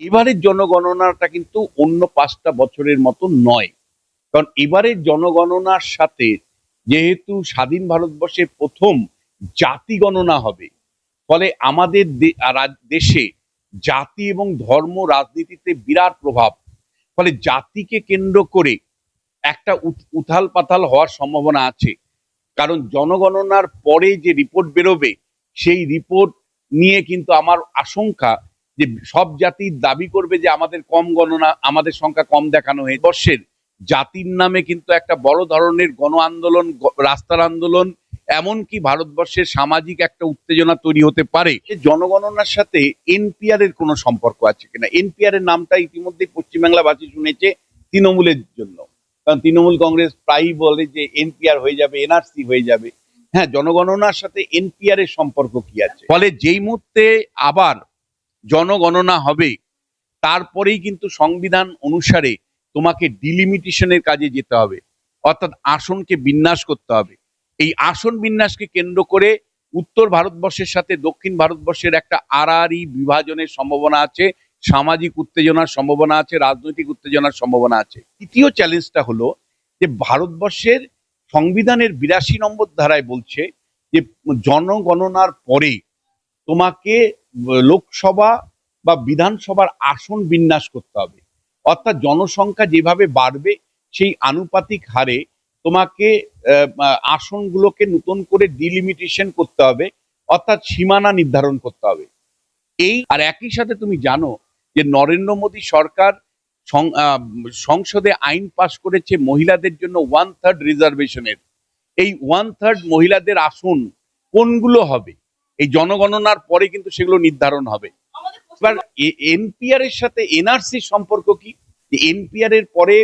এবারের জনগণনাটা কিন্তু অন্য পাঁচটা বছরের মতো নয়। কারণ এবারের জনগণনার সাথে যেহেতু স্বাধীন ভারতবর্ষে প্রথম জাতি গণনা হবে, ফলে আমাদের দেশে জাতি এবং ধর্ম রাজনীতিতে বিরাট প্রভাব। ফলে জাতিকে কেন্দ্র করে একটা উথাল পাথাল হওয়ার সম্ভাবনা আছে। কারণ জনগণনার পরে যে রিপোর্ট বেরোবে, সেই রিপোর্ট নিয়ে কিন্তু আমার আশঙ্কা যে সব জাতির দাবি করবে যে আমাদের কম গণনা, আমাদের সংখ্যা কম দেখানো হয়েছে। বর্ষের জাতির নামে কিন্তু একটা বড় ধরনের গণ আন্দোলন রাস্তার আন্দোলন, এমনকি ভারতবর্ষের সামাজিক একটা উত্তেজনা তৈরি হতে পারে। জনগণনার সাথে এনপিআর এর কোনো সম্পর্ক আছে কিনা? এনপিআর এর নামটা ইতিমধ্যে পশ্চিমবাংলাবাসী শুনেছে তৃণমূলের জন্য। কারণ তৃণমূল কংগ্রেস প্রায়ই বলে যে এনপিআর হয়ে যাবে, এনআরসি হয়ে যাবে। হ্যাঁ জনগণনার সাথে এনপিআর এর সম্পর্ক কি আছে? ফলে যেই মুহূর্তে আবার জনগণনা হবে, তারপরেই কিন্তু সংবিধান অনুসারে তোমাকে ডিলিমিটেশনের কাজে যেতে হবে। অর্থাৎ আসনকে বিন্যাস করতে হবে। এই আসন বিন্যাসকে কেন্দ্র করে উত্তর ভারতবর্ষের সাথে দক্ষিণ ভারতবর্ষের একটা আড়াআড়ি বিভাজনের সম্ভাবনা আছে, সামাজিক উত্তেজনার সম্ভাবনা আছে, রাজনৈতিক উত্তেজনার সম্ভাবনা আছে। তৃতীয় চ্যালেঞ্জটা হলো যে ভারতবর্ষের সংবিধানের বিরাশি নম্বর ধারায় বলছে যে জনগণনার পরে তোমাকে লোকসভা বা বিধানসভার আসন বিন্যাস করতে হবে। অর্থাৎ জনসংখ্যা যেভাবে বাড়বে, সেই আনুপাতিক হারে তোমাকে আসনগুলোকে নতুন করে ডিলিমিটেশন করতে হবে, অর্থাৎ সীমানা নির্ধারণ করতে হবে। এই, আর একই সাথে তুমি জানো যে নরেন্দ্র মোদী সরকার সংসদে আইন পাশ করেছে মহিলাদের জন্য ওয়ান থার্ড রিজার্ভেশনের এই ওয়ান থার্ড মহিলাদের আসন কোনগুলো হবে? এই জনগণনার পরে কিন্তু সেগুলো নির্ধারণ হবে। এবার এনপিআর এর সাথে এনআরসির সম্পর্ক কি? এনপিআর এর পরে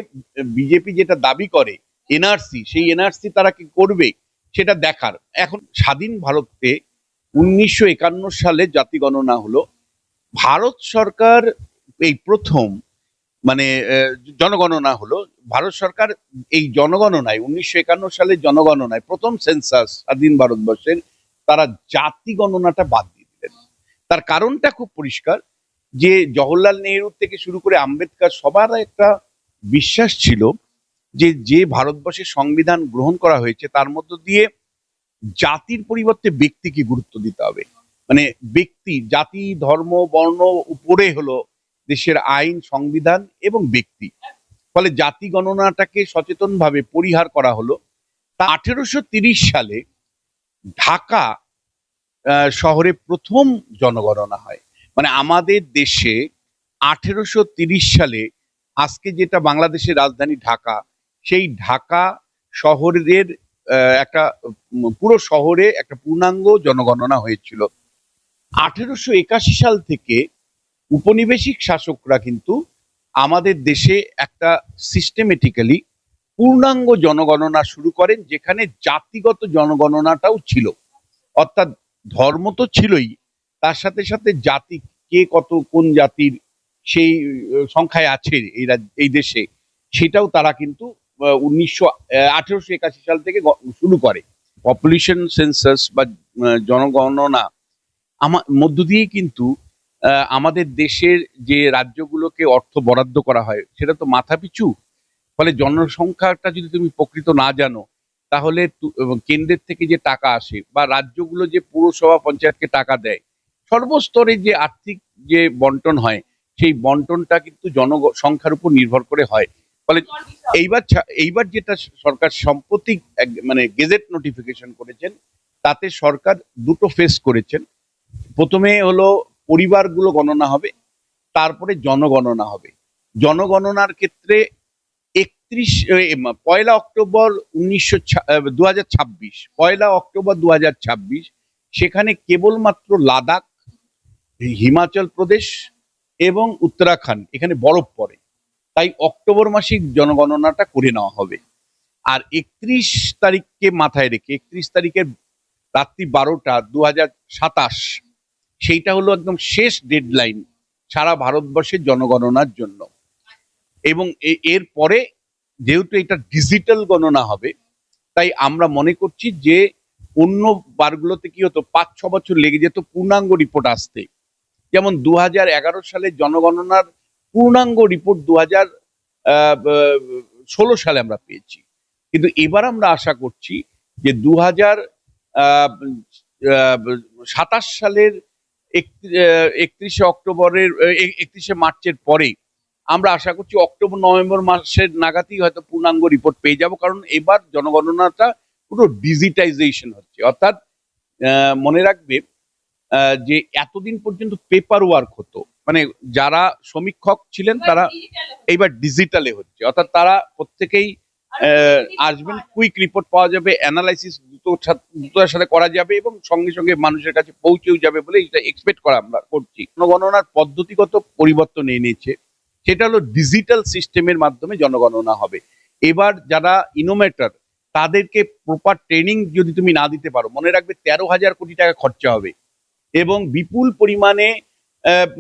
বিজেপি যেটা দাবি করে এনআরসি সেই এনআরসি তারা কি করবে সেটা দেখার। এখন স্বাধীন ভারতে উনিশশো একান্ন সালে জাতি গণনা হলো। ভারত সরকার এই প্রথম মানে জনগণনা হলো। ভারত সরকার এই জনগণনায় উনিশশো একান্ন সালের জনগণনায় প্রথম সেন্সাস স্বাধীন ভারতবর্ষের তারা জাতি গণনাটা বাদ দিয়ে দিলেন। তার কারণটা খুব পরিষ্কার যে জওহরলাল নেহরু থেকে শুরু করে আম্বেদকর সবার একটা বিশ্বাস ছিল যে যে ভারতবর্ষের সংবিধান গ্রহণ করা হয়েছে তার মধ্য দিয়ে জাতির পরিবর্তে ব্যক্তিকে গুরুত্ব দিতে হবে। মানে ব্যক্তি, জাতি, ধর্ম, বর্ণ উপরে হলো দেশের আইন, সংবিধান এবং ব্যক্তি। ফলে জাতি গণনাটাকে সচেতনভাবে পরিহার করা হলো। তা আঠেরোশো সালে ঢাকা শহরে প্রথম জনগণনা হয়। মানে আমাদের দেশে আঠেরোশো সালে আজকে যেটা বাংলাদেশের রাজধানী ঢাকা, সেই ঢাকা শহরের একটা পুরো শহরে একটা পূর্ণাঙ্গ জনগণনা হয়েছিল। আঠেরোশো একাশি সাল থেকে উপনিবেশিক শাসকরা কিন্তু আমাদের দেশে একটা সিস্টেমেটিক্যালি পূর্ণাঙ্গ জনগণনা শুরু করেন, যেখানে জাতিগত জনগণনাটাও ছিল। অর্থাৎ ধর্ম তো ছিলই, তার সাথে সাথে জাতি কে কত, কোন জাতির সেই সংখ্যায় আছে এই এই দেশে, সেটাও তারা কিন্তু উনিশশো আঠেরোশো একাশি সাল থেকে শুরু করে। পপুলেশন সেন্সাস বা জনগণনা আমার মধ্য দিয়েই কিন্তু আমাদের দেশের যে রাজ্যগুলোকে অর্থ বরাদ্দ করা হয়, সেটা তো মাথাপিছু। ফলে জনসংখ্যাটা যদি তুমি প্রকৃত না জানো, তাহলে কেন্দ্রের থেকে যে টাকা আসে বা রাজ্যগুলো যে পৌরসভা পঞ্চায়েতকে টাকা দেয়, সর্বস্তরে যে আর্থিক যে বন্টন হয়, সেই বন্টনটা কিন্তু জনসংখ্যার উপর নির্ভর করে হয়। ফলে এইবার এইবার যেটা সরকার সম্প্রতি মানে গেজেট নোটিফিকেশন করেছেন, তাতে সরকার দুটো ফেস করেছেন। প্রথমে হলো পরিবারগুলো গণনা হবে, তারপরে জনগণনা হবে। জনগণনার ক্ষেত্রে একত্রিশ পয়লা অক্টোবর উনিশশো দু হাজার ছাব্বিশ, পয়লা অক্টোবর দু ছাব্বিশ, সেখানে কেবলমাত্র লাদাখ হিমাচল প্রদেশ এবং উত্তরাখণ্ড, এখানে বরফ পড়ে। তাই অক্টোবর মাসিক জনগণনাটা করে নেওয়া হবে। আর একত্রিশ তারিখকে মাথায় রেখে, একত্রিশ তারিখের রাত্রি বারোটা দু সাতাশ, সেইটা হলো একদম শেষ ডেডলাইন সারা ভারতবর্ষের জনগণনার জন্য। এবং এর পরে যেহেতু এটা ডিজিটাল গণনা হবে, তাই আমরা মনে করছি যে অন্য বারগুলোতে কি হতো, পাঁচ, ছ বছর লেগে যেত পূর্ণাঙ্গ রিপোর্ট আসতে। যেমন দু হাজার এগারো সালে জনগণনার পূর্ণাঙ্গ রিপোর্ট দু ষোলো সালে আমরা পেয়েছি। কিন্তু এবার আমরা আশা করছি যে দু হাজার সাতাশ সালের একত্রিশে অক্টোবরের একত্রিশে মার্চের পরে আমরা আশা করছি অক্টোবর নভেম্বর মাসের নাগাদই হয়তো পূর্ণাঙ্গ রিপোর্ট পেয়ে যাব কারণ এবার জনগণনাটা পুরো ডিজিটাইজেশন হচ্ছে। অর্থাৎ মনে রাখবে যে এতদিন পর্যন্ত পেপার ওয়ার্ক হতো। মানে যারা সমীক্ষক ছিলেন তারা এইবার ডিজিটালে হচ্ছে। অর্থাৎ তারা প্রত্যেকেই আসবেন কুইক রিপোর্ট পাওয়া যাবে অ্যানালাইসিস দ্রুততার সাথে করা যাবে এবং সঙ্গে সঙ্গে মানুষের কাছে পৌঁছেও যাবে বলে এটা এক্সপেক্ট করা আমরা করছি। জনগণনার পদ্ধতিগত পরিবর্তন এনেছে। সেটা হলো ডিজিটাল সিস্টেমের মাধ্যমে জনগণনা হবে। এবার যারা ইনোমেটার তাদেরকে প্রপার ট্রেনিং যদি তুমি না দিতে পারো, মনে রাখবে তেরো হাজার কোটি টাকা খরচা হবে। এবং বিপুল পরিমাণে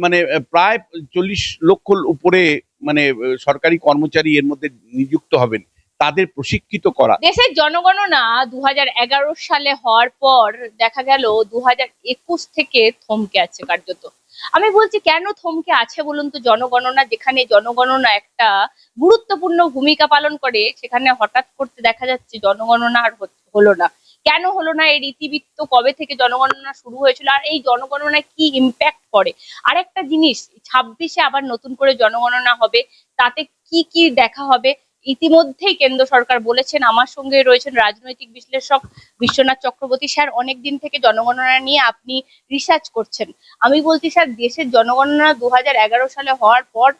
মানে প্রায় চল্লিশ লক্ষ উপরে মানে সরকারি কর্মচারী এর মধ্যে নিযুক্ত হবেন। তাদের প্রশিক্ষিত করা। দেশের জনগণনা দু হাজার এগারো সালে হওয়ার পর দেখা গেল দু হাজার একুশ থেকে থমকে আছে কার্যত। আমি বলছি, কেন থমকে আছে বলুন তো জনগণনা? যেখানে জনগণনা একটা গুরুত্বপূর্ণ ভূমিকা পালন করে, সেখানে হঠাৎ করতে দেখা যাচ্ছে জনগণনা আর হলো না। কেন হলো না? এই রীতিবৃত্ত কবে থেকে জনগণনা শুরু হয়েছিল? আর এই জনগণনায় কি ইম্প্যাক্ট করে? আর একটা জিনিস, ছাব্বিশে আবার নতুন করে জনগণনা হবে, তাতে কি কি দেখা হবে? ইতিমধ্যেই কেন্দ্র সরকার বলেছেন, আমার সঙ্গে রয়েছেন রাজনৈতিক বিশ্লেষক বিশ্বনাথ চক্রবর্তী। স্যার অনেক দিন থেকে জনগণনা নিয়ে আপনি রিসার্চ করছেন। আমি বলছি, স্যার, দেশের জনগণনা দুহাজার এগারো সালে হওয়ার পর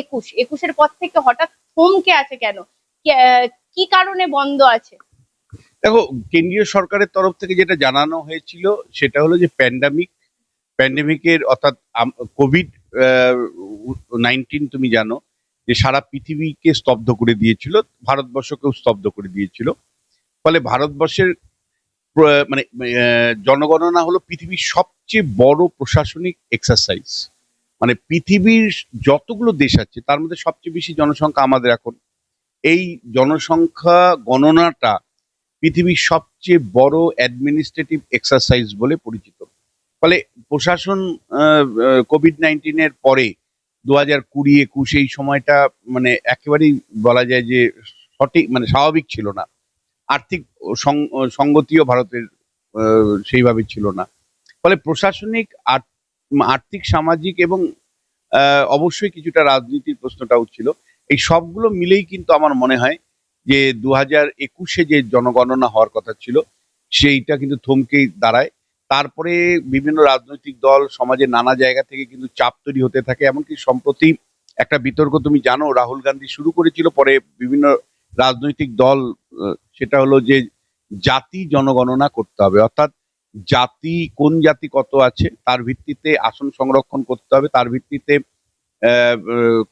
একুশ। একুশের পর থেকে হঠাৎ থমকে আছে কেন? কি কারণে বন্ধ আছে? দেখো, কেন্দ্রীয় সরকারের তরফ থেকে যেটা জানানো হয়েছিল, সেটা হলো যে প্যান্ডামিক প্যান্ডামিকের অর্থাৎ কোভিড নাইনটিন তুমি জানো যে সারা পৃথিবীকে স্তব্ধ করে দিয়েছিল, ভারতবর্ষকেও স্তব্ধ করে দিয়েছিল। ফলে ভারতবর্ষের মানে জনগণনা হলো পৃথিবীর সবচেয়ে বড় প্রশাসনিক এক্সারসাইজ মানে পৃথিবীর যতগুলো দেশ আছে, তার মধ্যে সবচেয়ে বেশি জনসংখ্যা আমাদের এখন। এই জনসংখ্যা গণনাটা পৃথিবীর সবচেয়ে বড় অ্যাডমিনিস্ট্রেটিভ এক্সারসাইজ বলে পরিচিত। ফলে প্রশাসন কোভিড নাইন্টিনের পরে দু হাজার কুড়ি, একুশ এই সময়টা মানে একেবারেই বলা যায় যে সঠিক মানে স্বাভাবিক ছিল না। আর্থিক সং- সঙ্গতিও ভারতের সেইভাবে ছিল না। ফলে প্রশাসনিক আর- আর্থিক, সামাজিক এবং অবশ্যই কিছুটা রাজনীতির প্রশ্নটাও ছিল। এই সবগুলো মিলেই কিন্তু আমার মনে হয় যে দু হাজার একুশে যে জনগণনা হওয়ার কথা ছিল, সেইটা কিন্তু থমকেই দাঁড়ায়। তারপরে বিভিন্ন রাজনৈতিক দল, সমাজের নানা জায়গা থেকে কিন্তু চাপ তৈরি হতে থাকে। এমনকি সম্প্রতি একটা বিতর্ক তুমি জানো, রাহুল গান্ধী শুরু করেছিল, পরে বিভিন্ন রাজনৈতিক দল সেটা হলো যে জাতি জনগণনা করতে হবে। অর্থাৎ জাতি কোন জাতি কত আছে, তার ভিত্তিতে আসন সংরক্ষণ করতে হবে। তার ভিত্তিতে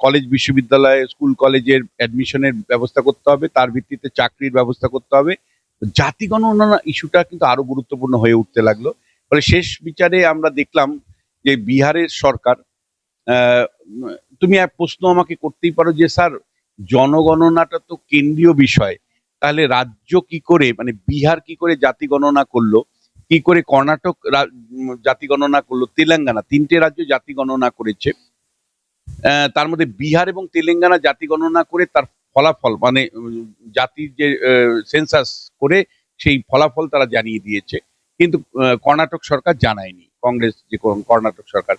কলেজ, বিশ্ববিদ্যালয়ে, স্কুল, কলেজের অ্যাডমিশনের ব্যবস্থা করতে হবে। তার ভিত্তিতে চাকরির ব্যবস্থা করতে হবে। জাতি গণনা ইস্যুটা কিন্তু আরও গুরুত্বপূর্ণ হয়ে উঠতে লাগল। ফলে শেষ বিচারে আমরা দেখলাম যে বিহারের সরকার তুমি এক প্রশ্ন আমাকে করতেই পারো যে, স্যার, জনগণনাটা তো কেন্দ্রীয় বিষয়। তাহলে রাজ্য কি করে মানে বিহার কি করে জাতি গণনা করল? কি করে কর্ণাটক জাতি গণনা করল? তেলেঙ্গানা, তিনটে রাজ্য জাতি গণনা করেছে। তার মধ্যে বিহার এবং তেলেঙ্গানা জাতি গণনা করে তার ফলাফল মানে জাতির যে সেন্সাস করে সেই ফলাফল তারা জানিয়ে দিয়েছে। কিন্তু কর্ণাটক সরকার জানায়নি, কংগ্রেস যে কর্ণাটক সরকার।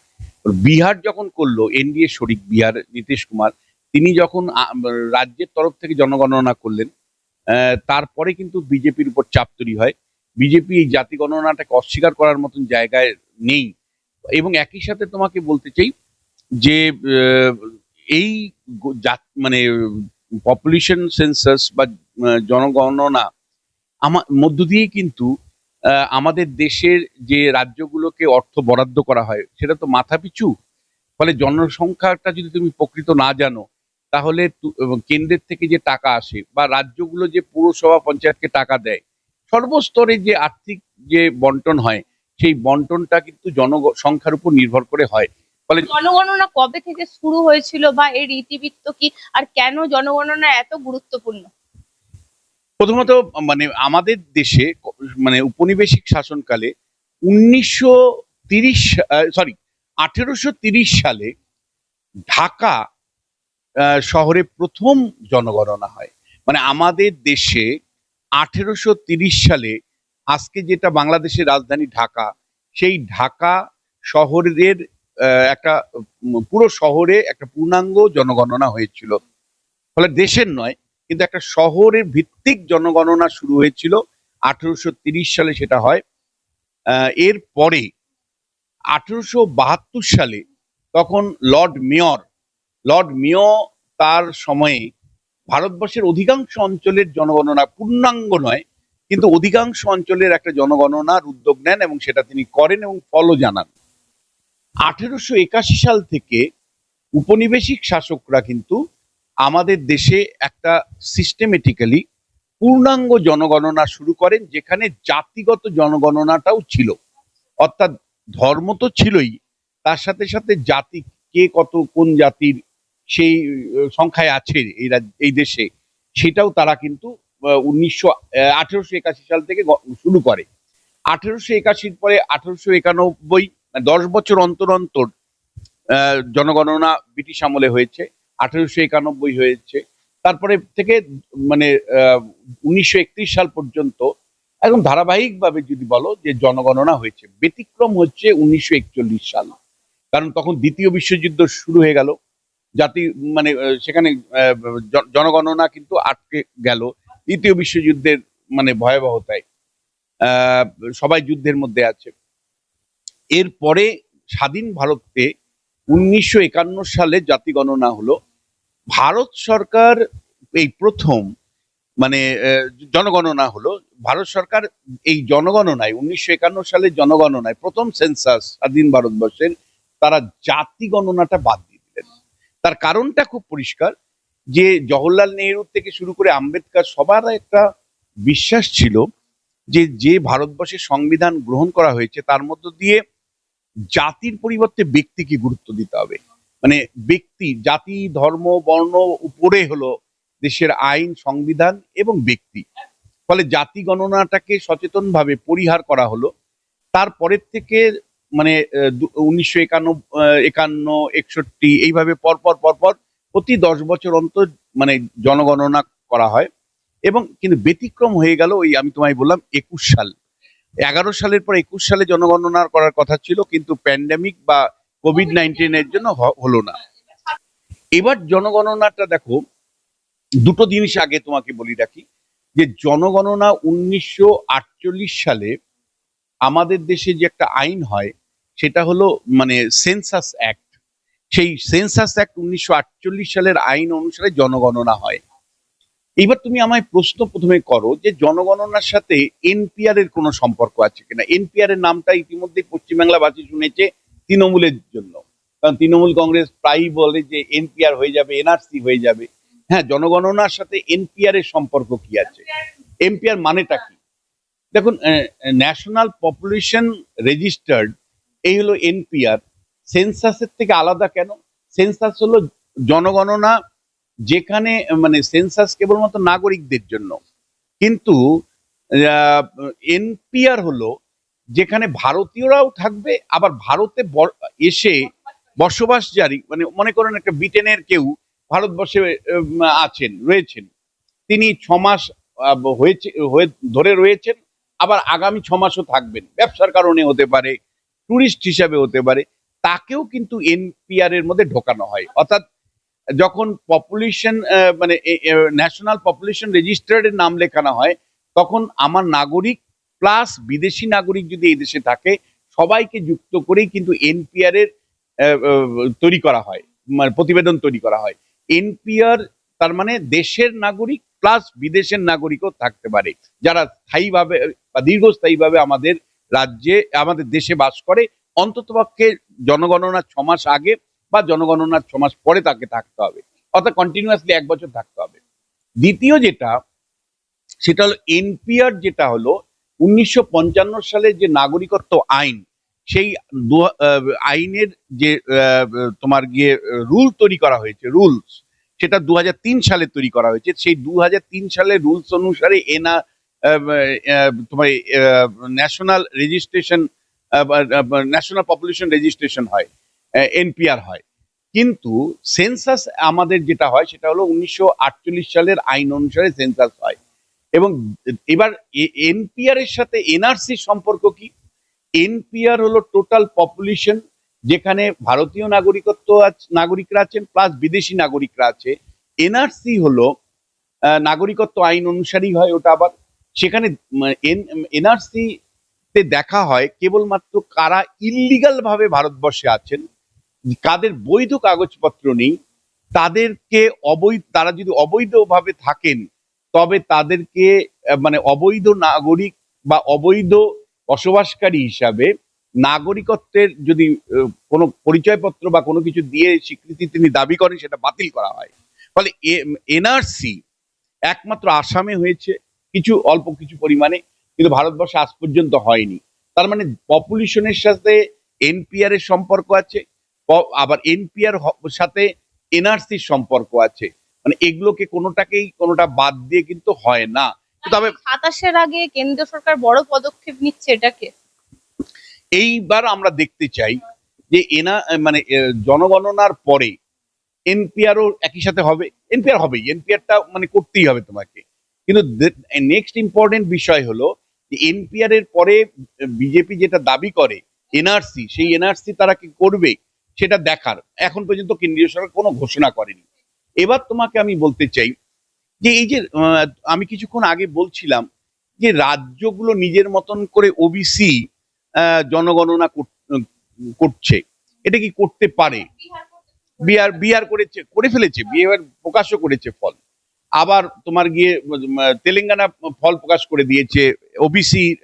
বিহার যখন করল, এনডিএ শরিক বিহার, নীতিশ কুমার, তিনি যখন রাজ্যের তরফ থেকে জনগণনা করলেন তারপরে কিন্তু বিজেপির উপর চাপ তৈরি হয়। বিজেপি এই জাতি গণনাটাকে অস্বীকার করার মতন জায়গায় নেই। এবং একই সাথে তোমাকে বলতে চাই যে এই মানে পপুলেশন সেন্সাস বা জনগণনা আমার মধ্য দিয়েই কিন্তু আমাদের দেশের যে রাজ্যগুলোকে অর্থ বরাদ্দ করা হয়, সেটা তো মাথাপিছু। ফলে জনসংখ্যাটা যদি তুমি প্রকৃত না জানো, তাহলে কেন্দ্রের থেকে যে টাকা আসে বা রাজ্যগুলো যে পৌরসভা পঞ্চায়েতকে টাকা দেয়, সর্বস্তরে যে আর্থিক যে বন্টন হয়, সেই বন্টনটা কিন্তু জনসংখ্যার উপর নির্ভর করে হয়। ফলে জনগণনা কবে থেকে শুরু হয়েছিল বা এর রীতিবৃত্ত কি, আর কেন জনগণনা এত গুরুত্বপূর্ণ? প্রথমত মানে আমাদের দেশে মানে উপনিবেশিক শাসনকালে উনিশশো তিরিশ সরি আঠেরোশো তিরিশ সালে ঢাকা শহরে প্রথম জনগণনা হয়। মানে আমাদের দেশে আঠেরোশো তিরিশ সালে আজকে যেটা বাংলাদেশের রাজধানী ঢাকা, সেই ঢাকা শহরের একটা পুরো শহরে একটা পূর্ণাঙ্গ জনগণনা হয়েছিল। ফলে দেশের নয় কিন্তু একটা শহরের ভিত্তিক জনগণনা শুরু হয়েছিল আঠেরোশো সালে সেটা হয়। এর পরে আঠেরোশো বাহাত্তর সালে তখন লর্ড মেয়র, লর্ড মেয় তার সময়ে ভারতবর্ষের অধিকাংশ অঞ্চলের জনগণনা পূর্ণাঙ্গ নয়, কিন্তু অধিকাংশ অঞ্চলের একটা জনগণনার উদ্যোগ নেন এবং সেটা তিনি করেন এবং ফলও জানান। আঠেরোশো একাশি সাল থেকে উপনিবেশিক শাসকরা কিন্তু আমাদের দেশে একটা সিস্টেমেটিক্যালি পূর্ণাঙ্গ জনগণনা শুরু করেন, যেখানে জাতিগত জনগণনাটাও ছিল। অর্থাৎ ধর্ম তো ছিলই, তার সাথে সাথে জাতি কে কত, কোন জাতির সেই সংখ্যায় আছে এই এই দেশে, সেটাও তারা কিন্তু উনিশশো আঠেরোশো একাশি সাল থেকে শুরু করে। আঠেরোশো একাশির পরে আঠেরোশো একানব্বই মানে দশ বছর অন্তর অন্তর জনগণনা ব্রিটিশ আমলে হয়েছে। আঠেরোশো একানব্বই হয়েছে। তারপরে থেকে মানে উনিশশো একত্রিশ সাল পর্যন্ত একদম ধারাবাহিকভাবে যদি বলো যে জনগণনা হয়েছে, ব্যতিক্রম হচ্ছে উনিশশো একচল্লিশ সাল। কারণ তখন দ্বিতীয় বিশ্বযুদ্ধ শুরু হয়ে গেল। জাতি মানে সেখানে জনগণনা কিন্তু আটকে গেল দ্বিতীয় বিশ্বযুদ্ধের মানে ভয়াবহতায়। সবাই যুদ্ধের মধ্যে আছে। এরপরে স্বাধীন ভারতে উনিশশো একান্ন সালে জাতি গণনা হলো। ভারত সরকার এই প্রথম মানে জনগণনা হলো। ভারত সরকার এই জনগণনায়, উনিশশো একান্ন সালের জনগণনায় প্রথম সেন্সাস স্বাধীন ভারতবর্ষের, তারা জাতি গণনাটা বাদ দিয়ে দিলেন। তার কারণটা খুব পরিষ্কার, যে জওহরলাল নেহরু থেকে শুরু করে আম্বেদকর সবার একটা বিশ্বাস ছিল যে যে ভারতবর্ষের সংবিধান গ্রহণ করা হয়েছে, তার মধ্য দিয়ে জাতির পরিবর্তে ব্যক্তিকে গুরুত্ব দিতে হবে। মানে ব্যক্তি, জাতি, ধর্ম, বর্ণ উপরে হলো দেশের আইন, সংবিধান এবং ব্যক্তি। ফলে জাতি গণনাটাকে সচেতনভাবে পরিহার করা হলো। তারপরের থেকে মানে উনিশশো একান্ন একান্ন, একষট্টি এইভাবে পরপর পরপর প্রতি দশ বছর অন্তর মানে জনগণনা করা হয়। এবং কিন্তু ব্যতিক্রম হয়ে গেল ওই আমি তোমায় বললাম একুশ সাল। এগারো সালের পর একুশ সালে জনগণনা করার কথা ছিল, কিন্তু প্যান্ডামিক বা কোভিড নাইন্টিনের জন্য হলো না। এবার জনগণনাটা দেখো, দুটো জিনিস আগে তোমাকে বলি রাখি, যে জনগণনা উনিশশো আটচল্লিশ সালে আমাদের দেশে যে একটা আইন হয়, সেটা হলো মানে সেন্সাস অ্যাক্ট সেই সেন্সাস অ্যাক্ট উনিশশো আটচল্লিশ সালের আইন অনুসারে জনগণনা হয়। এইবার তুমি আমায় প্রশ্ন প্রথমে করো যে জনগণনার সাথে এনপিআর এর কোনো সম্পর্ক আছে কিনা? এনপিআর এর নামটা ইতিমধ্যে পশ্চিমবাংলাবাসী শুনেছে তৃণমূলের জন্য। কারণ তৃণমূল কংগ্রেস প্রায়ই বলে যে এনপিআর হয়ে যাবে, এনআরসি হয়ে যাবে। হ্যাঁ জনগণনার সাথে এনপিআর এর সম্পর্ক কি আছে? এনপিআর মানেটা কি? দেখুন ন্যাশনাল পপুলেশন রেজিস্টার্ড, এই হলো এনপিআর। সেন্সাসের থেকে আলাদা কেন? সেন্সাস হলো জনগণনা যেখানে মানে সেন্সাস কেবলমাত্র নাগরিকদের জন্য। কিন্তু এনপিআর হলো, যেখানে ভারতীয়রাও থাকবে, আবার ভারতে এসে বসবাস জারি মানে মনে করেন একটা ব্রিটেনের কেউ ভারতবর্ষে আছেন, রয়েছেন। তিনি ছ মাস হয়েছে, হয়ে, ধরে রয়েছেন, আবার আগামী ছ মাসও থাকবেন। ব্যবসার কারণে হতে পারে, টুরিস্ট হিসাবে হতে পারে, তাকেও কিন্তু এনপিআর এর মধ্যে ঢোকানো হয়। অর্থাৎ যখন পপুলেশন মানে ন্যাশনাল পপুলেশন রেজিস্টার্ডের নাম লেখানো হয়, তখন আমার নাগরিক প্লাস বিদেশি নাগরিক যদি এই দেশে থাকে, সবাইকে যুক্ত করেই কিন্তু এনপিআর এর তৈরি করা হয় মানে প্রতিবেদন তৈরি করা হয়। এনপিআর তার মানে দেশের নাগরিক প্লাস বিদেশের নাগরিকও থাকতে পারে, যারা স্থায়ীভাবে, বা দীর্ঘস্থায়ীভাবে আমাদের রাজ্যে, আমাদের দেশে বাস করে। অন্ততপক্ষে জনগণনার ছ মাস আগে বা জনগণনার ছ মাস পরে তাকে থাকতে হবে। অর্থাৎ কন্টিনিউয়াসলি এক বছর থাকতে হবে। দ্বিতীয় যেটা, সেটা হলো এনপিআর যেটা হলো, উনিশশো সালের যে নাগরিকত্ব আইন, সেই আইনের যে তোমার গিয়ে রুল তৈরি করা হয়েছে, রুলস, সেটা দু হাজার তিন সালে তৈরি করা হয়েছে। সেই দুহাজার তিন সালে রুলস অনুসারে এনা তোমার national registration national population registration হয়। এনপিআর হয়। কিন্তু সেন্সাস আমাদের যেটা হয়, সেটা হলো উনিশশো আটচল্লিশ সালের আইন অনুসারে সেন্সাস হয়। এবং এবার এনপিআর এর সাথে এনআরসির সম্পর্ক কি? এনপিআর হলো টোটাল পপুলেশন যেখানে ভারতীয় নাগরিকত্ব নাগরিকরা আছেন প্লাস বিদেশি নাগরিকরা আছে। এনআরসি হলো নাগরিকত্ব আইন অনুসারেই হয় ওটা আবার। সেখানে এনআরসি তে দেখা হয় কেবলমাত্র কারা ইল্লিগাল ভাবে ভারতবর্ষে আছেন কাদের বৈধ কাগজপত্র নেই, তাদেরকে অবৈধ তারা যদি অবৈধভাবে থাকেন, তবে তাদেরকে মানে অবৈধ নাগরিক বা অবৈধ বসবাসকারী হিসাবে নাগরিকত্বের যদি কোনো পরিচয়পত্র বা কোনো কিছু দিয়ে স্বীকৃতি তিনি দাবি করেন, সেটা বাতিল করা হয়। ফলে এনআরসি একমাত্র আসামে হয়েছে, কিছু, অল্প কিছু পরিমাণে, কিন্তু ভারতবর্ষে আজ পর্যন্ত হয়নি। তার মানে পপুলেশনের সাথে এনপিআর এর সম্পর্ক আছে আবার এনপিআর সাথে এনআরসির সম্পর্ক আছে। মানে এগুলোকে কোনোটাকেই কোনোটা বাদ দিয়ে কিন্তু হয় না। তবে সাতাশের আগে কেন্দ্র সরকার বড় পদক্ষেপ নিচ্ছে এটাকে? এইবার আমরা দেখতে চাই যে এনা মানে জনগণনার পরে এনপিআরও একই সাথে হবে। এনপিআর হবেই এনপিআরটা মানে করতেই হবে তোমাকে। কিন্তু নেক্সট ইম্পর্টেন্ট বিষয় হলো যে এনপিআর এর পরে বিজেপি যেটা দাবি করে এনআরসি সেই এনআরসি তারা কি করবে? সেটা দেখার। এখন পর্যন্ত কেন্দ্রীয় সরকার কোনো ঘোষণা করেনি। এবার তোমাকে আমি বলতে চাই যে এই যে আমি কিছুক্ষণ আগে বলছিলাম যে রাজ্যগুলো নিজের মতন করে ওবিসি জনগণনা কর- করছে। এটা কি করতে পারে? বিহার বিহার করেছে, করে ফেলেছে, বিহার প্রকাশও করেছে ফল। আবার তোমার গিয়ে তেলেঙ্গানা ফল প্রকাশ করে দিয়েছে। ওবিসি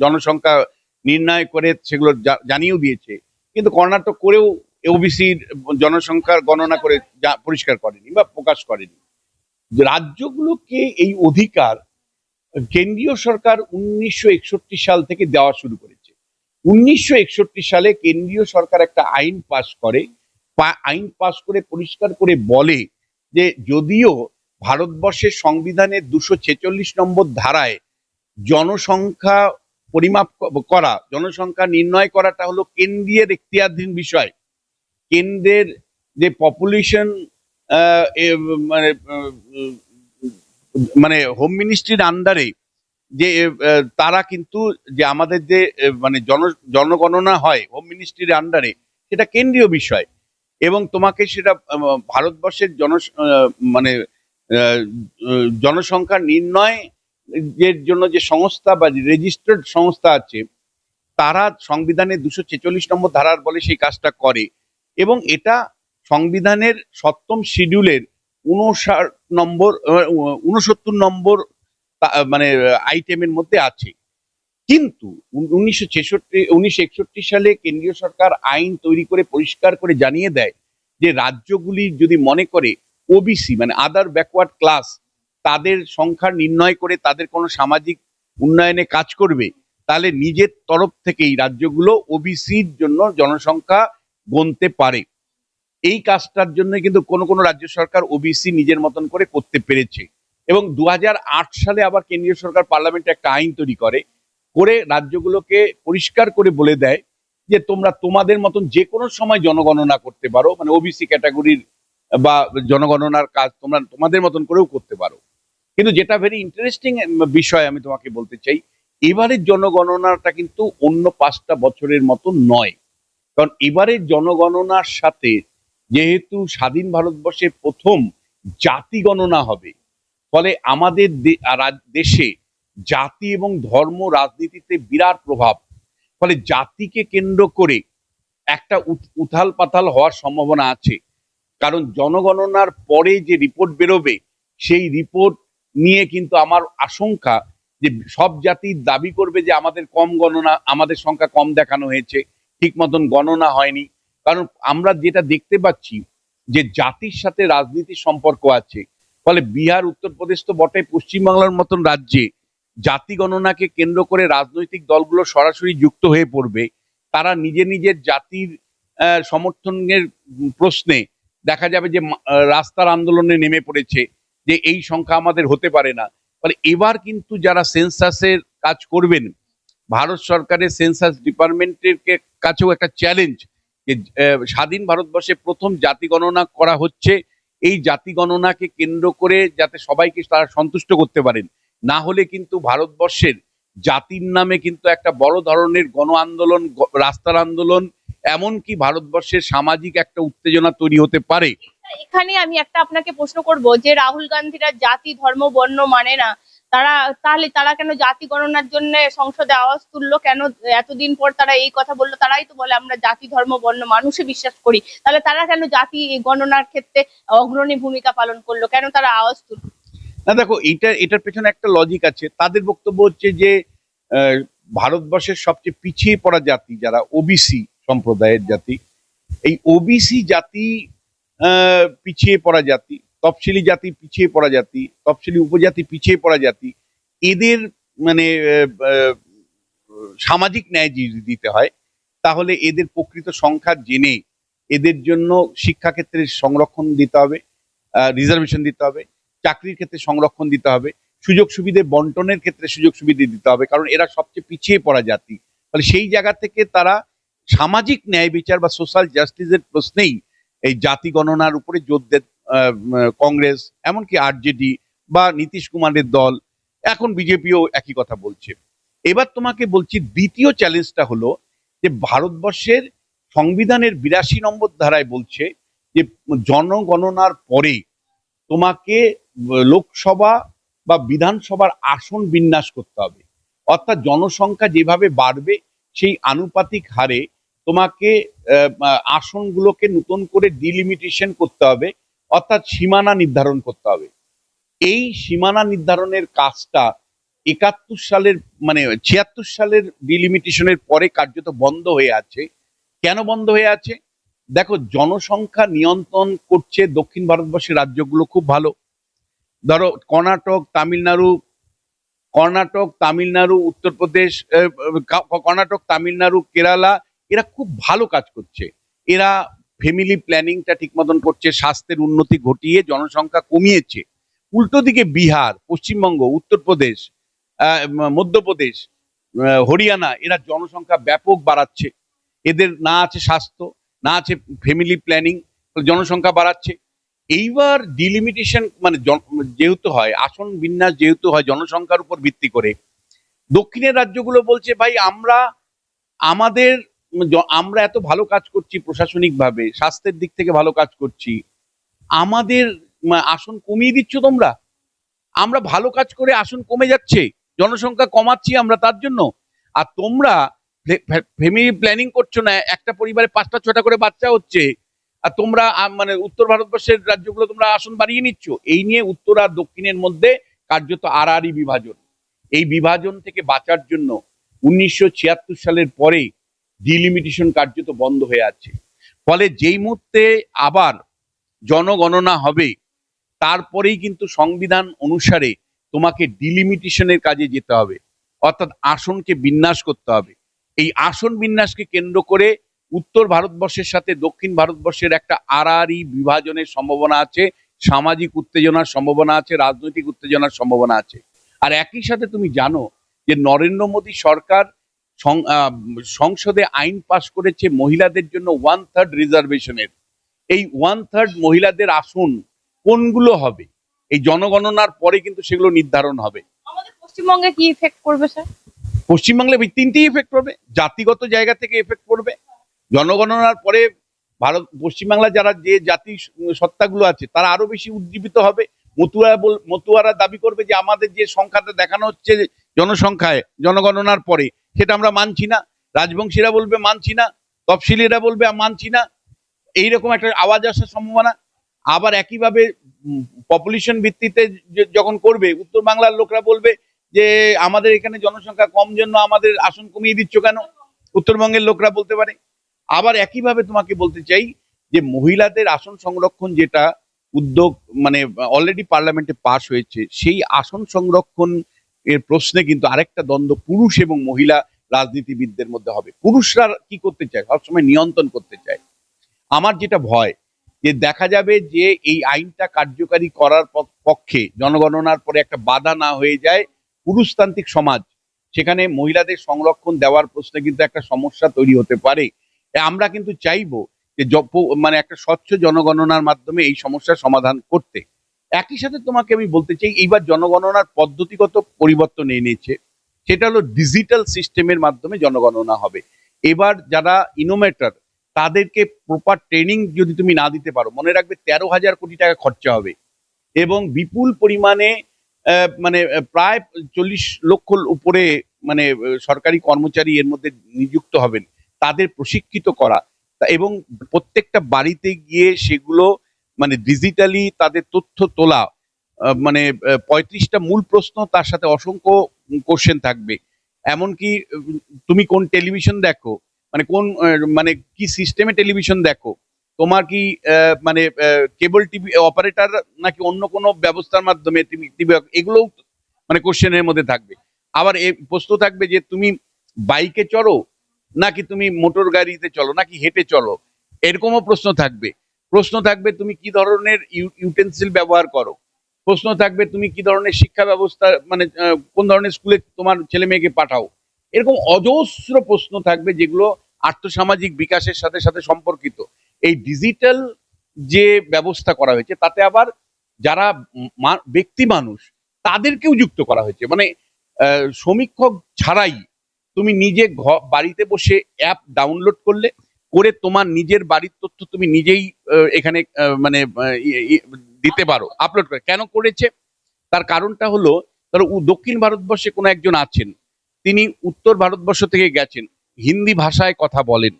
জনসংখ্যা নির্ণয় করে সেগুলো জানিয়েও দিয়েছে। কিন্তু কর্ণাটক করেও ওবিসির জনসংখ্যার গণনা করে যা- পরিষ্কার করেনি বা প্রকাশ করেনি। রাজ্যগুলোকে এই অধিকার কেন্দ্রীয় সরকার উনিশশো একষট্টি সাল থেকে দেওয়া শুরু করেছে। উনিশশো একষট্টি সালে কেন্দ্রীয় সরকার একটা আইন পাশ করে আইন পাশ করে, পরিষ্কার করে বলে যে যদিও ভারতবর্ষের সংবিধানের দুশো ছেচল্লিশ নম্বর ধারায় জনসংখ্যা পরিমাপ করা, জনসংখ্যা নির্ণয় করাটা হলো কেন্দ্রীয় এখতিয়ারধীন বিষয়। কেন্দ্রের যে পপুলেশন মানে মানে হোম মিনিস্ট্রির আন্ডারে যে তারা কিন্তু যে আমাদের যে মানে জন, জনগণনা হয় হোম মিনিস্ট্রির আন্ডারে সেটা কেন্দ্রীয় বিষয়। এবং তোমাকে সেটা ভারতবর্ষের জন মানে জনসংখ্যা নির্ণয় এর জন্য যে সংস্থা বা রেজিস্টার্ড সংস্থা আছে, তারা সংবিধানের দুশো ছেচল্লিশ নম্বর ধারার বলে সেই কাজটা করে। এবং এটা সংবিধানের সপ্তম শিডিউলের উনষাট নম্বর উনসত্তর নম্বর মানে আইটেমের মধ্যে আছে। কিন্তু উনিশশো ছেষট্টি, উনিশশো সালে কেন্দ্রীয় সরকার আইন তৈরি করে পরিষ্কার করে জানিয়ে দেয় যে রাজ্যগুলি যদি মনে করে ওবিসি মানে আদার ব্যাকওয়ার্ড ক্লাস তাদের সংখ্যা নির্ণয় করে তাদের কোনো সামাজিক উন্নয়নে কাজ করবে, তাহলে নিজের তরফ থেকেই রাজ্যগুলো ওবিসির জন্য জনসংখ্যা গণতে পারে। এই কাজটার জন্য কিন্তু কোনো কোনো রাজ্য সরকার ওবিসি নিজের মতন করে করতে পেরেছে। এবং দু হাজার আট সালে আবার কেন্দ্রীয় সরকার পার্লামেন্টে একটা আইন তৈরি করে করে রাজ্যগুলোকে পরিষ্কার করে বলে দেয় যে তোমরা তোমাদের মতন যে কোনো সময় জনগণনা করতে পারো মানে ওবিসি ক্যাটাগরির বা জনগণনার কাজ তোমরা তোমাদের মতন করেও করতে পারো। কিন্তু যেটা ভেরি ইন্টারেস্টিং বিষয় আমি তোমাকে বলতে চাই, এবারের জনগণনাটা কিন্তু অন্য পাঁচটা বছরের মতো নয়। কারণ এবারের জনগণনার সাথে যেহেতু স্বাধীন ভারতবর্ষে প্রথম জাতি গণনা হবে, ফলে আমাদের দেশে জাতি এবং ধর্ম রাজনীতিতে বিরাট প্রভাব। ফলে জাতিকে কেন্দ্র করে একটা উথ- উথাল পাথাল হওয়ার সম্ভাবনা আছে। কারণ জনগণনার পরে যে রিপোর্ট বেরোবে, সেই রিপোর্ট নিয়ে কিন্তু আমার আশঙ্কা যে সব জাতির দাবি করবে যে আমাদের কম গণনা, আমাদের সংখ্যা কম দেখানো হয়েছে, ঠিক মতন গণনা হয়নি। কারণ আমরা যেটা দেখতে পাচ্ছি যে জাতির সাথে রাজনীতির সম্পর্ক আছে। ফলে বিহার, উত্তরপ্রদেশ তো বটে পশ্চিমবাংলার মতন রাজ্যে জাতি গণনাকে কেন্দ্র করে রাজনৈতিক দলগুলো সরাসরি যুক্ত হয়ে পড়বে। তারা নিজে নিজের জাতির সমর্থনের প্রশ্নে দেখা যাবে যে রাস্তার আন্দোলনে নেমে পড়েছে। যে এই সংখ্যা আমাদের হতে পারে না। ফলে এবার কিন্তু যারা সেন্সাসের কাজ করবেন, ভারত সরকারের সেন্সাস ডিপার্টমেন্টের কাছেও একটা চ্যালেঞ্জ যে স্বাধীন ভারতবর্ষে প্রথম জাতি গণনা করা হচ্ছে। এই জাতি গণনাকে কেন্দ্র করে যাতে সবাইকে তারা সন্তুষ্ট করতে পারেন। না হলে কিন্তু ভারতবর্ষের জাতির নামে কিন্তু একটা বড় ধরনের গণ আন্দোলন রাস্তার আন্দোলন, এমনকি ভারতবর্ষের সামাজিক একটা উত্তেজনা তৈরি হতে পারে। এখানে আমি একটা আপনাকে প্রশ্ন করব যে রাহুল গান্ধীরা জাতি, ধর্ম, বর্ণ মানে না? তারা, তাহলে তারা কেন জাতি গণনার জন্য সংসদে আওয়াজ তুললো? কেন এতদিন পর তারা এই কথা বলল? তারাই তো বলে আমরা জাতি, ধর্ম, বর্ণ মানুষে বিশ্বাস করি। তাহলে তারা কেন জাতি গণনার ক্ষেত্রে অগ্রণী ভূমিকা পালন করল? কেন তারা আওয়াজ তুললো না, দেখো, এইটা, এটার পেছনে একটা লজিক আছে। তাদের বক্তব্য হচ্ছে যে ভারতবর্ষের সবচেয়ে পিছিয়ে পড়া জাতি যারা ওবিসি সম্প্রদায়ের জাতি, এই ওবিসি জাতি পিছিয়ে পড়া জাতি, তফসিলি জাতি পিছিয়ে পড়া জাতি, তফসিলি উপজাতি পিছিয়ে পড়া জাতি, এদের মানে সামাজিক ন্যায় যদি দিতে হয়, তাহলে এদের প্রকৃত সংখ্যা জেনে এদের জন্য শিক্ষাক্ষেত্রে সংরক্ষণ দিতে হবে রিজার্ভেশন দিতে হবে, চাকরির ক্ষেত্রে সংরক্ষণ দিতে হবে, সুযোগ সুবিধে বন্টনের ক্ষেত্রে সুযোগ সুবিধে দিতে হবে, কারণ এরা সবচেয়ে পিছিয়ে পড়া জাতি। ফলে সেই জায়গা থেকে তারা সামাজিক ন্যায় বিচার বা সোশ্যাল জাস্টিসের প্রশ্নেই এই জাতি গণনার উপরে জোর দেন কংগ্রেস, এমনকি আরজেডি বা নীতিশ কুমারের দল, এখন বিজেপিও একই কথা বলছে। এবার তোমাকে বলছি, দ্বিতীয় চ্যালেঞ্জটা হলো যে ভারতবর্ষের সংবিধানের বিরাশি নম্বর ধারায় বলছে যে জনগণনার পরে তোমাকে লোকসভা বা বিধানসভার আসন বিন্যাস করতে হবে। অর্থাৎ জনসংখ্যা যেভাবে বাড়বে, সেই আনুপাতিক হারে তোমাকে আসনগুলোকে নতুন করে ডিলিমিটেশন করতে হবে, অর্থাৎ সীমানা নির্ধারণ করতে হবে। এই সীমানা নির্ধারণের কাজটা একাত্তর সালের মানে ছিয়াত্তর সালের ডিলিমিটেশনের পরে কার্যত বন্ধ হয়ে আছে। কেন বন্ধ হয়ে আছে? দেখো, জনসংখ্যা নিয়ন্ত্রণ করছে দক্ষিণ ভারতবর্ষের রাজ্যগুলো খুব ভালো। ধরো, কর্ণাটক, তামিলনাড়ু কর্ণাটক, তামিলনাড়ু, উত্তরপ্রদেশ কর্ণাটক, তামিলনাড়ু, কেরালা এরা খুব ভালো কাজ করছে। এরা ফ্যামিলি প্ল্যানিংটা ঠিক মতন করছে, স্বাস্থ্যের উন্নতি ঘটিয়ে জনসংখ্যা কমিয়েছে। উল্টো দিকে বিহার, পশ্চিমবঙ্গ, উত্তরপ্রদেশ মধ্যপ্রদেশ হরিয়ানা, এরা জনসংখ্যা ব্যাপক বাড়াচ্ছে। এদের না আছে স্বাস্থ্য, না আছে ফ্যামিলি প্ল্যানিং জনসংখ্যা বাড়াচ্ছে। এইবার ডিলিমিটেশন মানে যেহেতু হয়, আসন বিন্যাস যেহেতু হয়, জনসংখ্যার উপর ভিত্তি করে, দক্ষিণের রাজ্যগুলো বলছে, ভাই, আমরা আমাদের আমরা এত ভালো কাজ করছি প্রশাসনিকভাবে, স্বাস্থ্যের দিক থেকে ভালো কাজ করছি। আমাদের আসন কমিয়ে দিচ্ছ তোমরা। আমরা ভালো কাজ করে আসন কমে যাচ্ছে, জনসংখ্যা কমাচ্ছি আমরা তার জন্য। আর তোমরা ফ্যামিলি প্ল্যানিং করছ না, একটা পরিবারে পাঁচটা ছটা করে বাচ্চা হচ্ছে, আর তোমরা মানে উত্তর ভারতবর্ষের রাজ্যগুলো তোমরা আসন বাড়িয়ে নিচ্ছ, এই নিয়ে উত্তর আর দক্ষিণের মধ্যে কার্যত আড়াআড়ি বিভাজন। এই বিভাজন থেকে বাঁচার জন্য উনিশশো ছিয়াত্তর সালের পরে ডিলিমিটেশন কার্যত বন্ধ হয়ে আছে। ফলে যেই মুহূর্তে আবার জনগণনা হবে, তারপরেই কিন্তু সংবিধান অনুসারে তোমাকে ডিলিমিটেশনের কাজে যেতে হবে। অর্থাৎ আসনকে বিন্যাস করতে হবে। এই আসন বিন্যাসকে কেন্দ্র করে উত্তর ভারতবর্ষের সাথে দক্ষিণ ভারতবর্ষের একটা আড়াআড়ি বিভাজনের সম্ভাবনা আছে, সামাজিক উত্তেজনার সম্ভাবনা আছে, রাজনৈতিক উত্তেজনার সম্ভাবনা আছে। আর একই সাথে তুমি জানো যে নরেন্দ্র মোদী সরকার সংসদে আইন পাশ করেছে মহিলাদের জন্য ওয়ান থার্ড রিজার্ভেশনের এই ওয়ান থার্ড মহিলাদের আসন কোনগুলো হবে? এই জনগণনার পরে কিন্তু সেগুলো নির্ধারণ হবে। পশ্চিমবঙ্গে কি ইফেক্ট করবে স্যার পশ্চিমবাংলায় এই তিনটেই এফেক্ট পড়বে জাতিগত জায়গা থেকে এফেক্ট পড়বে জনগণনার পরে ভারত পশ্চিমবাংলা যারা যে জাতি সত্তাগুলো আছে তারা আরও বেশি উজ্জীবিত হবে। মতুয়া মতুয়ারা দাবি করবে যে আমাদের যে সংখ্যাটা দেখানো হচ্ছে জনসংখ্যায় জনগণনার পরে সেটা আমরা মানছি না। রাজবংশীরা বলবে মানছি না, তফসিলিরা বলবে মানছি না। এইরকম একটা আওয়াজ আসার সম্ভাবনা। আবার একইভাবে পপুলেশন ভিত্তিতে যখন করবে, উত্তর বাংলার লোকরা বলবে যে, আমাদের এখানে জনসংখ্যা কম জন্য আমাদের আসন কমিয়ে দিচ্ছ কেন? উত্তরবঙ্গের লোকরা বলতে পারে। আবার একইভাবে তোমাকে বলতে চাই যে, মহিলাদের আসন সংরক্ষণ যেটা উদ্যোগ মানে অলরেডি পার্লামেন্টে পাশ হয়েছে, সেই আসন সংরক্ষণ এর প্রশ্নে কিন্তু আরেকটা দ্বন্দ্ব পুরুষ এবং মহিলা রাজনীতিবিদদের মধ্যে হবে। পুরুষরা কি করতে চায়? সবসময় নিয়ন্ত্রণ করতে চায়। আমার যেটা ভয়, যে দেখা যাবে যে এই আইনটা কার্যকারী করার পক্ষে জনগণনার পরে একটা বাধা না হয়ে যায় পুরুষতান্ত্রিক সমাজ। সেখানে মহিলাদের সংরক্ষণ দেওয়ার প্রশ্নে কিন্তু একটা সমস্যা তৈরি হতে পারে। আমরা কিন্তু চাইব যে মানে একটা স্বচ্ছ জনগণনার মাধ্যমে এই সমস্যার সমাধান করতে। একই সাথে তোমাকে আমি বলতে চাই, এইবার জনগণনার পদ্ধতিগত পরিবর্তন এনেছে সেটা হলো ডিজিটাল সিস্টেমের মাধ্যমে জনগণনা হবে। এবার যারা ইনোমেটার তাদেরকে প্রপার ট্রেনিং যদি তুমি না দিতে পারো, মনে রাখবে তেরো হাজার কোটি টাকা খরচা হবে। এবং বিপুল পরিমাণে মানে প্রায় চল্লিশ লক্ষ উপরে মানে সরকারি কর্মচারী এর মধ্যে নিযুক্ত হবেন। তাদের প্রশিক্ষিত করা। এবং প্রত্যেকটা বাড়িতে গিয়ে সেগুলো মানে ডিজিটালি তাদের তথ্য তোলা মানে পঁয়ত্রিশটা মূল প্রশ্ন তার সাথে অসংখ্য কোশ্চেন থাকবে। এমনকি তুমি কোন টেলিভিশন দেখো মানে কোন মানে কি সিস্টেমে টেলিভিশন দেখো, তোমার কি মানে কেবল টিভি অপারেটর নাকি অন্য কোনো ব্যবস্থার মাধ্যমে টিভি এগুলোও মানে কোশ্চেনের মধ্যে থাকবে। আবার এ প্রশ্ন থাকবে যে তুমি বাইকে চলো নাকি তুমি মোটর গাড়িতে চলো নাকি হেঁটে চলো এরকমও প্রশ্ন থাকবে। প্রশ্ন থাকবে তুমি কি ধরনের ইউটেন্সিল ব্যবহার করো? প্রশ্ন থাকবে তুমি কি ধরনের শিক্ষা ব্যবস্থা মানে কোন ধরনের স্কুলে তোমার ছেলে মেয়েকে পাঠাও? এরকম অজস্র প্রশ্ন থাকবে যেগুলো আর্থসামাজিক বিকাশের সাথে সাথে সম্পর্কিত। এই ডিজিটাল যে ব্যবস্থা করা হয়েছে, তাতে আবার যারা ব্যক্তি মানুষ, তাদেরকেও যুক্ত করা হয়েছে। মানে সমীক্ষক ছাড়াই তুমি নিজে বাড়িতে বসে অ্যাপ ডাউনলোড করলে করে তোমার নিজের বাড়ির তথ্য তুমি নিজেই এখানে মানে দিতে পারো আপলোড করে। কেন করেছে? তার কারণটা হলো, ধরো দক্ষিণ ভারতবর্ষে কোনো একজন আছেন, তিনি উত্তর ভারতবর্ষ থেকে গেছেন, হিন্দি ভাষায় কথা বলেন।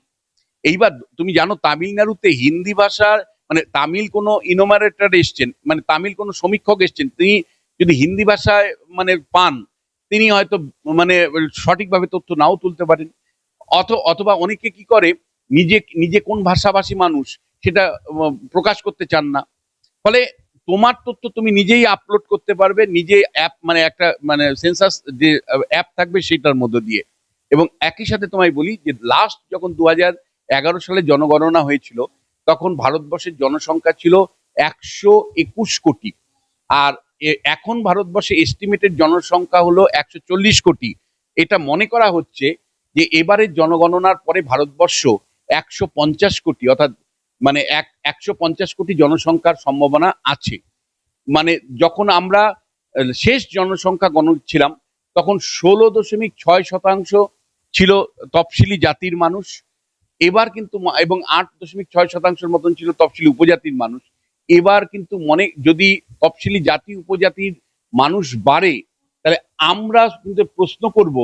এইবার তুমি জানো তামিলনাড়ুতে হিন্দি ভাষার মানে তামিল কোনো ইনোমারেটার এসছেন মানে তামিল কোনো সমীক্ষক এসছেন, তিনি যদি হিন্দি ভাষায় মানে পান, তিনি হয়তো মানে সঠিকভাবে তথ্য নাও তুলতে পারেন। অথ, অথবা অনেকে কি করে নিজে নিজে কোন ভাষাভাষী মানুষ সেটা প্রকাশ করতে চান না। ফলে তোমার তথ্য তুমি নিজেই আপলোড করতে পারবে, নিজে অ্যাপ মানে একটা মানে সেন্সাস যে অ্যাপ থাকবে সেটার মধ্য দিয়ে। এবং একই সাথে তোমায় বলি যে লাস্ট যখন দু এগারো সালে জনগণনা হয়েছিল, তখন ভারতবর্ষের জনসংখ্যা ছিল একশো একুশ কোটি। আর এখন ভারতবর্ষে এস্টিমেটেড জনসংখ্যা হলো একশো চল্লিশ কোটি। এটা মনে করা হচ্ছে যে, এবারের জনগণনার পরে ভারতবর্ষ একশো পঞ্চাশ কোটি, অর্থাৎ মানে এক, একশো পঞ্চাশ কোটি জনসংখ্যার সম্ভাবনা আছে। মানে যখন আমরা শেষ জনসংখ্যা গণছিলাম তখন ষোলো দশমিক ছয় শতাংশ ছিল তফসিলি জাতির মানুষ। এবার কিন্তু এবং আট দশমিক ছয় শতাংশের মতন ছিল তফসিলি উপজাতির মানুষ। এবার কিন্তু মনে, যদি তফসিলি জাতি উপজাতির মানুষ বাড়ে, তাহলে আমরা কিন্তু প্রশ্ন করব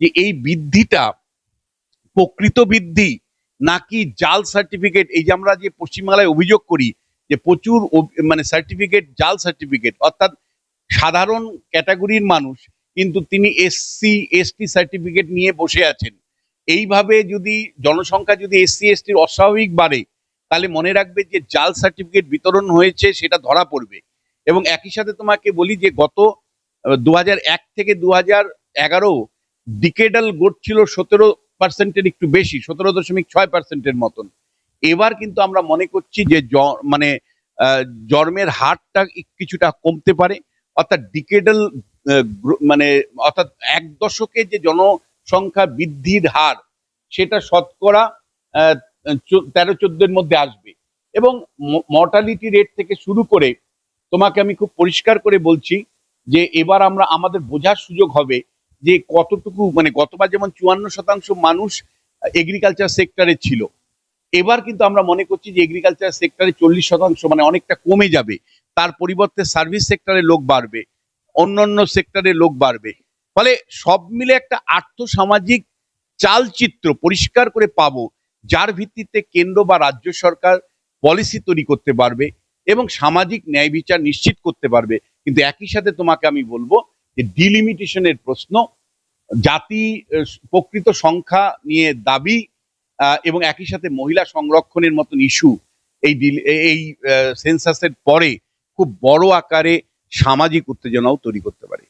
যে এই বৃদ্ধিটা প্রকৃত বৃদ্ধি নাকি জাল সার্টিফিকেট এই যে আমরা যে পশ্চিমবাংলায় অভিযোগ করি যে প্রচুর মানে সার্টিফিকেট জাল সার্টিফিকেট অর্থাৎ সাধারণ ক্যাটাগরির মানুষ কিন্তু তিনি এসসি এসটি সার্টিফিকেট নিয়ে বসে আছেন। এইভাবে যদি জনসংখ্যা যদি এসসি এসটির অস্বাভাবিক বাড়ে, তাহলে মনে রাখবে যে জাল সার্টিফিকেট বিতরণ হয়েছে, সেটা ধরা পড়বে। এবং একই সাথে তোমাকে বলি যে গত দু থেকে দু হাজার এগারো ডিকেডাল গোট ছিল সতেরো পার্সেন্টের একটু বেশি, সতেরো দশমিক ছয় পার্সেন্টের মতন। এবার কিন্তু আমরা মনে করছি যে মানে জন্মের হারটা কিছুটা কমতে পারে। অর্থাৎ ডিকেডাল মানে অর্থাৎ এক দশকে যে জনসংখ্যা বৃদ্ধির হার, সেটা শতকরা তেরো চোদ্দের মধ্যে আসবে। এবং মর্টালিটি রেট থেকে শুরু করে, তোমাকে আমি খুব পরিষ্কার করে বলছি যে এবার আমরা, আমাদের বোঝার সুযোগ হবে যে কতটুকু মানে গতবার যেমন চুয়ান্ন শতাংশ মানুষ এগ্রিকালচার সেক্টরে ছিল, এবার কিন্তু আমরা মনে করছি যে এগ্রিকালচার সেক্টরে চল্লিশ শতাংশ মানে অনেকটা কমে যাবে। তার পরিবর্তে সার্ভিস সেক্টরে লোক বাড়বে, অন্যান্য সেক্টরে লোক বাড়বে। ফলে সব মিলে একটা আর্থসামাজিক চালচিত্র পরিষ্কার করে পাবো, যার ভিত্তিতে কেন্দ্র বা রাজ্য সরকার পলিসি তৈরি করতে পারবে এবং সামাজিক ন্যায় বিচার নিশ্চিত করতে পারবে। কিন্তু একই সাথে তোমাকে আমি বলব যে ডিলিমিটেশনের প্রশ্ন, জাতি প্রকৃত সংখ্যা নিয়ে দাবি এবং একই সাথে মহিলা সংরক্ষণের মতন ইস্যু, এই এই সেন্সাসের পরে খুব বড় আকারে সামাজিক উত্তেজনাও তৈরি করতে পারে।